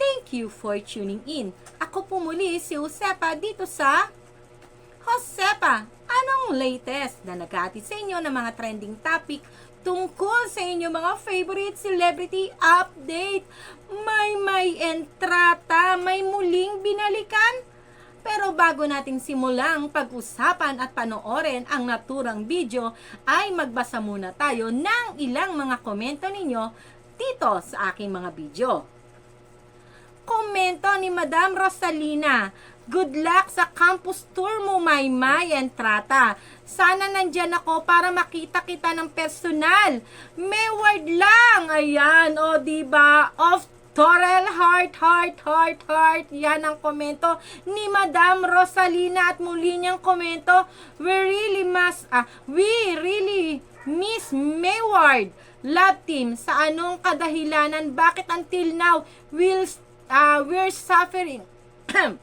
Thank you for tuning in. Ako po muli si Josepa dito sa Josepa. Anong latest na naghatid sa inyo ng mga trending topic tungkol sa inyong mga favorite celebrity update? May may entrata, may muling binalikan. Pero bago nating simulang pag-usapan at panoorin ang naturang video, ay magbasa muna tayo ng ilang mga komento ninyo dito sa aking mga video. Ni Madam Rosalina, Good luck sa campus tour mo, Maymay and Trata. Sana nandyan ako para makita kita ng personal. May word lang. Ayan, o diba? Of Torel, heart, heart, heart, heart. Yan ang komento ni Madam Rosalina at muli niyang komento. We really must, ah, we really miss Mayward. Love team, sa anong kadahilanan, bakit until now, we'll, ah, we're suffering,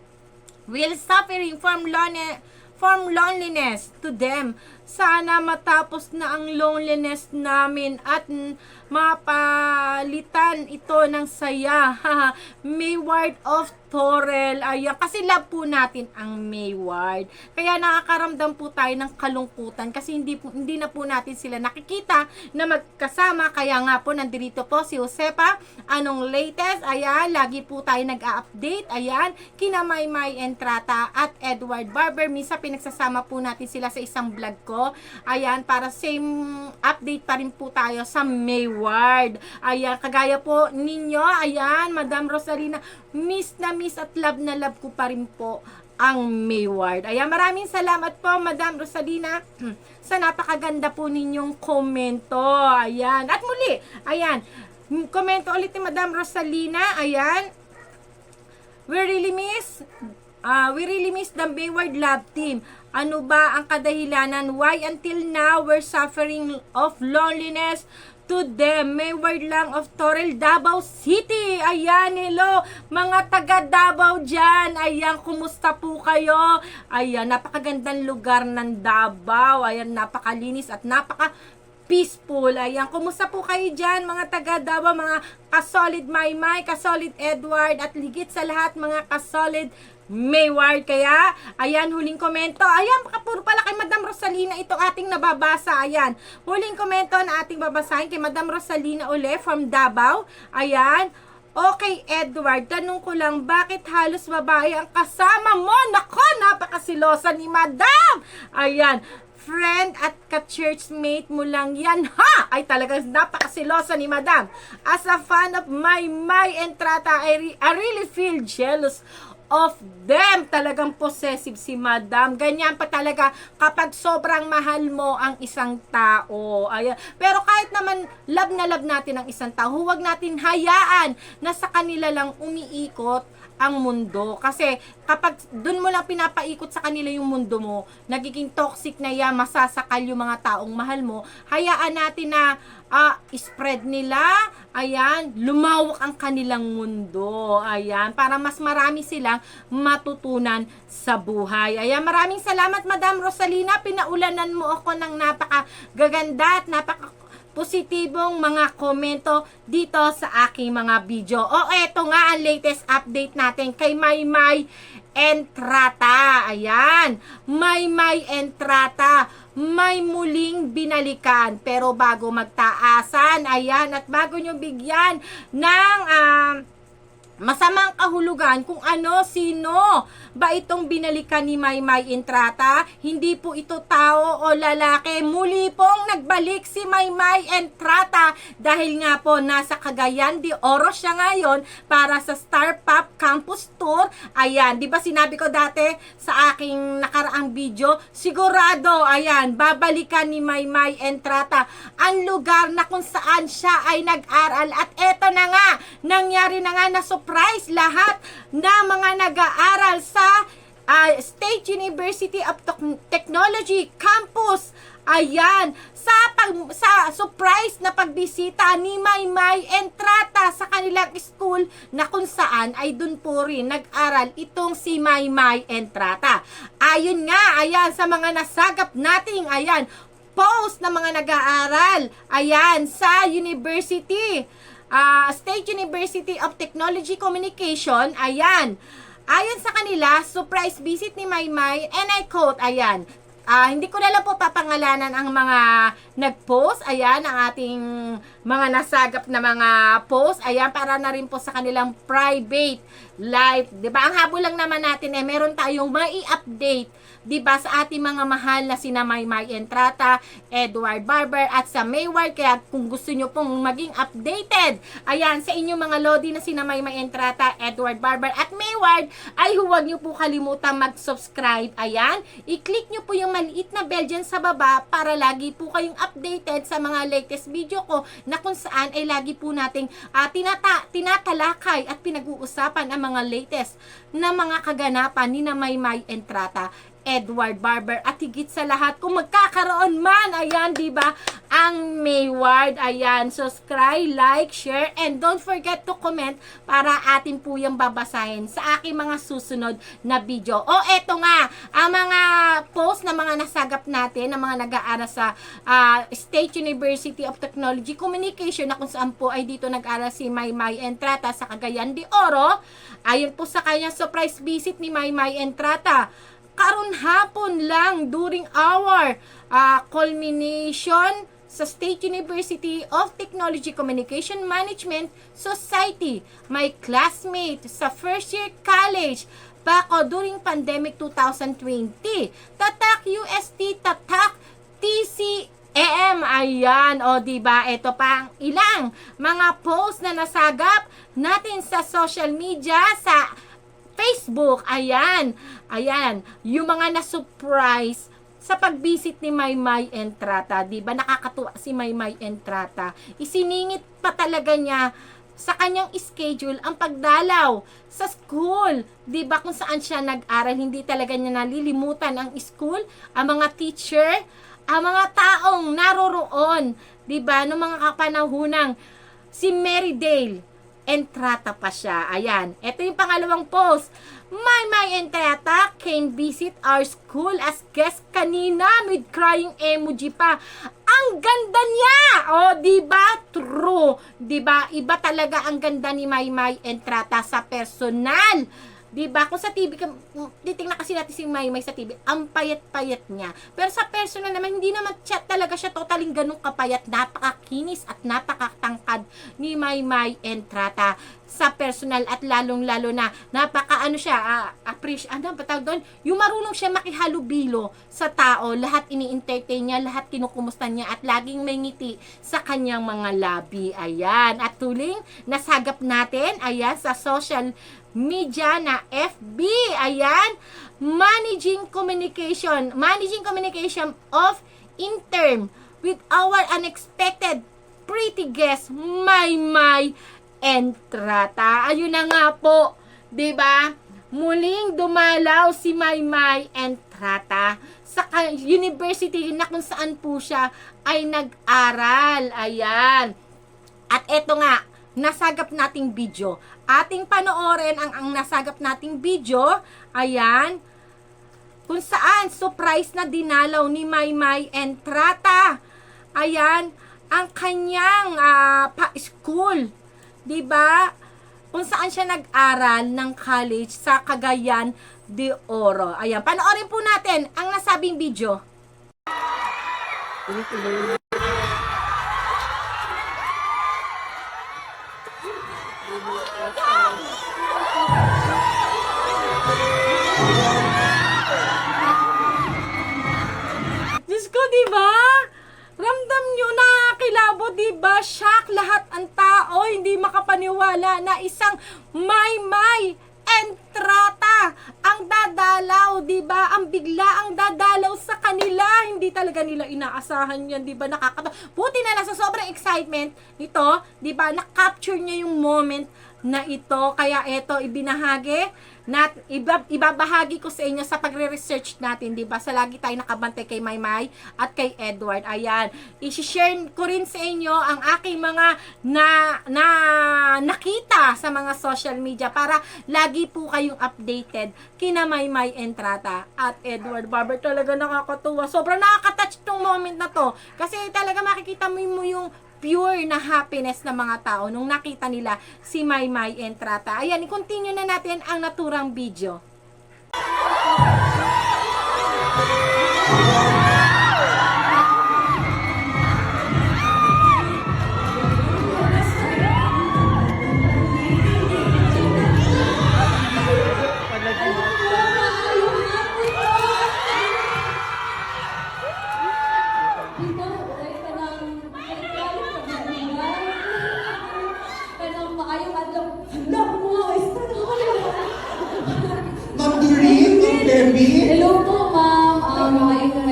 we're suffering from lone, from loneliness to them. Sana matapos na ang loneliness namin at mapalitan ito ng saya. Mayward of Torel. Ayan, kasi love po natin ang Mayward. Kaya nakakaramdam po tayo ng kalungkutan kasi hindi, po, hindi na po natin sila nakikita na magkasama. Kaya nga po, nandito po si Josepa. Anong latest? Ayan, lagi po tayo nag-update. Ayan, kina Maymay Entrata at Edward Barber. Misa pinagsasama po natin sila sa isang vlog ko. Ayan, para same update pa rin po tayo sa Mayward. Ayan, kagaya po ninyo. Ayan, Madam Rosalina, miss na miss at love na love ko pa rin po ang Mayward. Ayan, maraming salamat po, Madam Rosalina, sa napakaganda po ninyong komento. Ayan, at muli, ayan, komento ulit ni Madam Rosalina. Ayan, we really miss Ah, we really miss the Bayward Love Team. Ano ba ang kadahilanan? Why until now we're suffering of loneliness to them? Mayward lang of Toril, Davao City. Ayan, hello. Mga taga Davao dyan. Ayan, kumusta po kayo? Ayan, napakagandang lugar ng Davao. Ayan, napakalinis at napaka peaceful. Ayan, kumusta po kayo dyan, mga taga Davao, mga kasolid Maymay, kasolid Edward, at ligit sa lahat, mga kasolid Mayward. Kaya, ayan, huling komento. Ayan, kapuro pala kay Madam Rosalina ito ating nababasa. Ayan, huling komento na ating babasahin kay Madam Rosalina uli from Davao. Ayan, Okay, Edward, tanong ko lang, bakit halos babae ang kasama mo? Nako, napakasilosa ni Madam! Ayan, friend at ka-churchmate mo lang yan, ha? Ay talagang napakasilosa ni Madam. As a fan of my, my entrata, I, re- I really feel jealous of them. Talagang possessive si Madam. Ganyan pa talaga kapag sobrang mahal mo ang isang tao. Ayan. Pero kahit naman love na love natin ang isang tao, huwag natin hayaan na sa kanila lang umiikot ang mundo. Kasi kapag dun mo lang pinapaikot sa kanila yung mundo mo, nagiging toxic na yan, masasakal yung mga taong mahal mo, hayaan natin na ah, spread nila, ayan, lumawak ang kanilang mundo. Ayan, para mas marami silang matutunan sa buhay. Ayan, maraming salamat Madam Rosalina, pinaulanan mo ako ng napakagaganda at napaka positibong mga komento dito sa aking mga video. O eto nga ang latest update natin kay Maymay Entrata. Ayan, Maymay Entrata. May muling binalikan. Pero bago magtaasan, ayan, at bago nyo bigyan ng... ah, masamang kahulugan kung ano, sino ba itong binalikan ni Maymay Entrata. Hindi po ito tao o lalaki. Muli pong nagbalik si Maymay Entrata dahil nga po nasa Cagayan de Oro siya ngayon para sa Star Pop Campus Tour. Ayan, di ba sinabi ko dati sa aking nakaraang video, sigurado, ayan, babalikan ni Maymay Entrata ang lugar na kung saan siya ay nag-aral. At eto na nga, nangyari na nga na surprise lahat na mga nag-aaral sa ah, State University of Tec- Technology Campus. Ayan, sa pag, sa surprise na pagbisita ni Maymay Entrata sa kanilang school na kung saan ay dun po rin nag-aral itong si Maymay Entrata. Ayun nga, ayan, sa mga nasagap nating, ayan, post ng mga nag-aaral, ayan, sa university, ah, State University of Technology Communication, ayan, Ayon sa kanila, surprise visit ni Maymay, and I quote, ayan, ah, hindi ko na lang po papangalanan ang mga nag-post, ayan, ang ating mga nasagap na mga post, ayan, para na rin po sa kanilang private life, ba? Ang habol lang naman natin eh meron tayong mai-update ba sa ating mga mahal na sina Maymay Entrata, Edward Barber at sa Mayward kaya kung gusto nyo pong maging updated ayan sa inyong mga lodi na sina Maymay Entrata, Edward Barber at Mayward ay huwag nyo po kalimutang mag-subscribe. Ayan i-click nyo po yung maliit na bell dyan sa baba para lagi po kayong updated sa mga latest video ko na kung saan ay lagi po nating ah, tinata tinatalakay at pinag-uusapan ang mga latest na mga kaganapan ni na Maymay Entrata Edward Barber at higit sa lahat kung magkakaroon man ayan di ba ang Mayward ayan subscribe like share and don't forget to comment para atin po yung babasahin sa aking mga susunod na video. O eto nga ang mga post na mga nasagap natin ng mga nag-aaral sa ah, State University of Technology Communication na kung saan po ay dito nag-aral si Maymay Entrata sa Cagayan de Oro. Ayon po sa kanyang surprise visit ni Maymay Entrata karon hapon lang during our uh, culmination sa State University of Technology Communication Management Society. My classmate sa first year college bako during pandemic 2020. Tatak UST, tatak TCM. Ayan, o di ba? Ito pa ang ilang mga post na nasagap natin sa social media sa Facebook, ayan, ayan, yung mga na-surprise sa pag-visit ni Maymay Entrata, 'di ba? Nakakatuwa si Maymay Entrata. Isiningit pa talaga niya sa kanyang schedule ang pagdalaw sa school, 'di ba? Kung saan siya nag-aral, hindi talaga niya nalilimutan ang school, ang mga teacher, ang mga taong naroroon, 'di ba? Noong mga kapanahunang si Mary Dale Entrata pa siya. Ayan. Ito yung pangalawang post. My My Entrata came visit our school as guest kanina with crying emoji pa. Ang ganda niya! O, di ba? True. Di ba? Iba talaga ang ganda ni My My Entrata sa personal. Di ba? Kung sa TV, ka- titingnan kasi natin si Maymay sa TV, ang payat-payat niya. Pero sa personal naman, hindi naman siya, talaga siya totaling ganun kapayat. Napakakinis at napakatangkad ni Maymay Entrata sa personal at lalong-lalo na napaka ano siya, uh, appreciate, ano ba tawag doon? Yung marunong siya makihalubilo sa tao, lahat ini-entertain niya, lahat kinukumusta niya at laging may ngiti sa kanyang mga labi. Ayan. At tuling, nasagap natin, ayan, sa social media na FB. Ayan. Managing communication. Managing communication of intern with our unexpected pretty guest, my my Entrata. Ayun na nga po, 'di ba? Muling dumalaw si Maymay Entrata sa university na kung saan po siya ay nag-aral. Ayan. At eto nga, nasagap nating video. Ating panoorin ang, ang nasagap nating video. Ayan. Kung saan, surprise na dinalaw ni Maymay Entrata. Ayan. Ang kanyang ah, pa-school. ba? Kung saan siya nag-aral ng college sa Cagayan de Oro. Ayan. Panoorin po natin ang nasabing video. lahat ang tao hindi makapaniwala na isang may-may entrata ang dadalaw, 'di ba? Ang bigla ang dadalaw sa kanila, hindi talaga nila inaasahan 'yan, 'di ba? Nakakatawa. Buti na lang sa sobrang excitement nito, 'di ba? Na-capture niya yung moment na ito. Kaya ito ibinahagi nat iba, ibabahagi ko sa inyo sa pagre-research natin, 'di ba? Sa lagi tayo nakabantay kay Maymay at kay Edward. Ayan. I-share ko rin sa inyo ang aking mga na na nakita sa mga social media para lagi po kayong updated kina Maymay Entrata at Edward Barber. Talaga nakakatuwa. Sobrang nakaka-touch tong moment na to. Kasi talaga makikita mo yung pure na happiness ng mga tao nung nakita nila si Maymay Entrata. Ayan, i-continue na natin ang naturang video.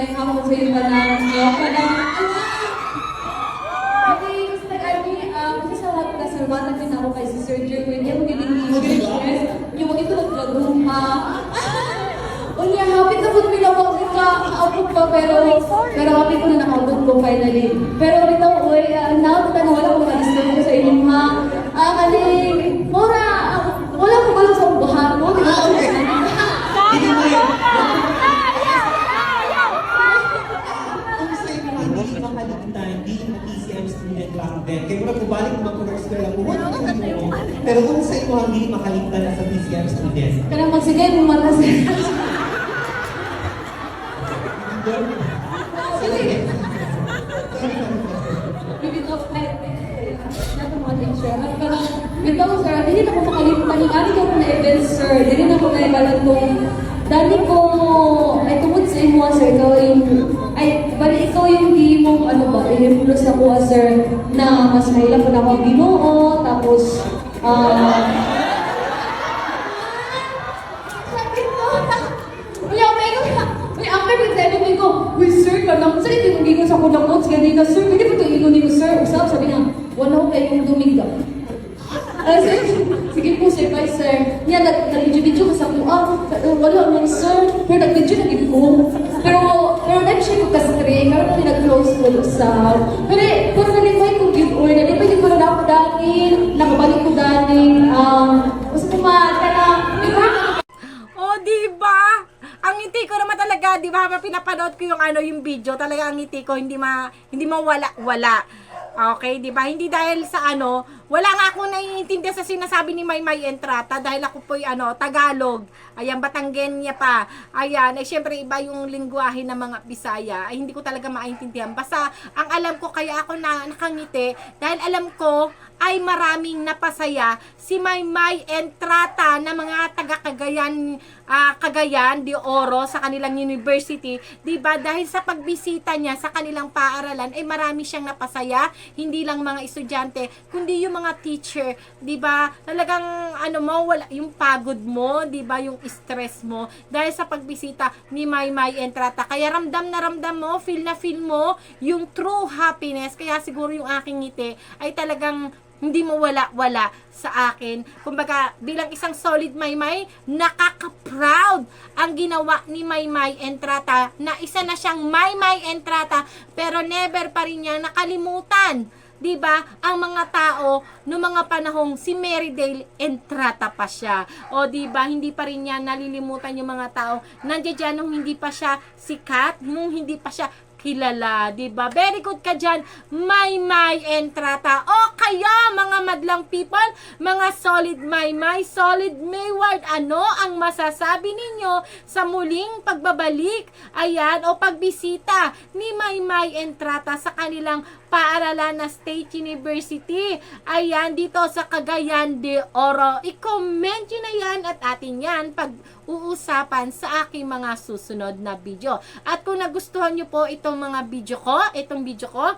Kanang hapon sa iyo kanang kanang Okay, gusto nag-army, kasi sa mga kasalwatan din ako kay si Sir Jerwin, yung giling yes, yung ito naglaguha. Unya, hapit na po pinawag ka, output pa, pero, pero hapit ko na naka-output ko finally. Pero uy, uh, now, na wala ko mag-disturb ko sa inyo, ha? Ah, kaling, mura, ah, wala ko ba sa buhat mo? Di ba? Hindi mo yun. Kung sa inyo hindi makaligtan, di mag-ECM lang din. Kaya muna kubalik mo mag-correct lang po. Wala ka mo. Pero kung sa inyo hindi makaligtan na sa PCM student. Kaya magsigay mo mata sa Sige. Bibit of din sir. At parang, ito sir, hindi na ko makalimutan yung ani ko na event sir. Hindi na ko naibalan kung dani ko, ay tungkol sa imo sir, ikaw yung, ay, bali ikaw yung di mo, ba, i-influence ako sir, na mas mahila ko na ako ang ginoo, tapos, ah, Sakit mo. Uy, ang may Uy, ang may sabi ko, Uy, sir, kanang, sir, hindi mo gingon sa kulang notes, ganito, sir, pwede ba ito ingon ko, sir? Usap, sabi niya, wala ko kayong dumiga. Ah, sir, sige po, sir, bye, sir. Yan, nag- nag-video ka sa ko, ah, wala mo, sir. Pero nag-video na ko. Pero, pero nag-share ko kasi sa Pero, pero nalipay ko giveaway, nalipay ko na ako dati, nakabalik ko dati, um, gusto ko ma, kana, di ba? Oh, di? Ang ngiti ko naman talaga, di ba? Habang pinapanood ko yung ano, yung video, talaga ang ngiti ko hindi ma hindi mawala wala. Okay, di ba? Hindi dahil sa ano, wala nga akong naiintindihan sa sinasabi ni Maymay Entrata dahil ako po'y ano, Tagalog. Ayan, Batanggenya pa. Ayan, eh syempre iba yung lingwahe ng mga Bisaya. Ay hindi ko talaga maintindihan. Basta ang alam ko kaya ako na nakangiti dahil alam ko ay maraming napasaya si Maymay Entrata na mga taga Cagayan ah, Cagayan de Oro sa kanilang university, 'di ba? Dahil sa pagbisita niya sa kanilang paaralan ay marami siyang napasaya, hindi lang mga estudyante, kundi yung mga teacher, 'di ba? Talagang ano mo wala yung pagod mo, 'di ba? Yung stress mo dahil sa pagbisita ni Maymay Entrata. Kaya ramdam na ramdam mo, feel na feel mo yung true happiness. Kaya siguro yung aking ngiti ay talagang hindi mo wala-wala sa akin. Kumbaga, bilang isang solid Maymay, nakaka-proud ang ginawa ni Maymay Entrata na isa na siyang Maymay Entrata pero never pa rin niya nakalimutan 'di ba? Ang mga tao no mga panahong si Marydale Entrata pa siya. O 'di ba? Hindi pa rin niya nalilimutan yung mga tao. Nandiyan nung hindi pa siya sikat, nung hindi pa siya kilala, 'di ba? Very good ka diyan, May May Entrata. O kaya mga madlang people, mga solid May May, solid Mayward, ano ang masasabi ninyo sa muling pagbabalik, ayan, o pagbisita ni May May Entrata sa kanilang paaralan na State University. Ayan, dito sa Cagayan de Oro. I-comment nyo na yan at atin yan pag uusapan sa aking mga susunod na video. At kung nagustuhan nyo po itong mga video ko, itong video ko,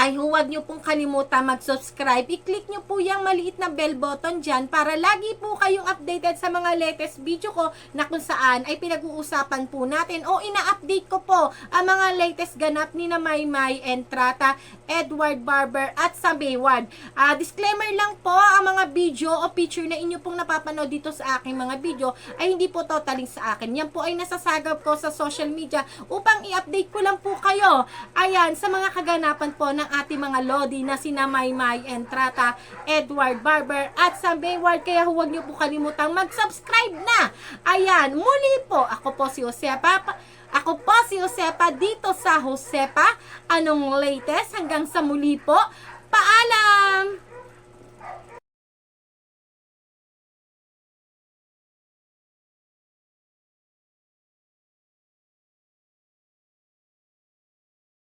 ay huwag nyo pong kalimutan mag-subscribe. I-click nyo po yung maliit na bell button dyan para lagi po kayong updated sa mga latest video ko na kung saan ay pinag-uusapan po natin o ina-update ko po ang mga latest ganap ni na Maymay, Entrata, Edward Barber at sa Bayward. Ah, disclaimer lang po, ang mga video o picture na inyo pong napapanood dito sa aking mga video ay hindi po totaling sa akin. Yan po ay nasasagap ko sa social media upang i-update ko lang po kayo. Ayan, sa mga kaganapan po ng ating mga Lodi na sina Maymay, Entrata, Edward Barber at sa Bayward. Kaya huwag niyo po kalimutang mag-subscribe na. Ayan, muli po, ako po si Josepa. Pa- Ako po si Josepa dito sa Josepa. Anong latest? Hanggang sa muli po. Paalam!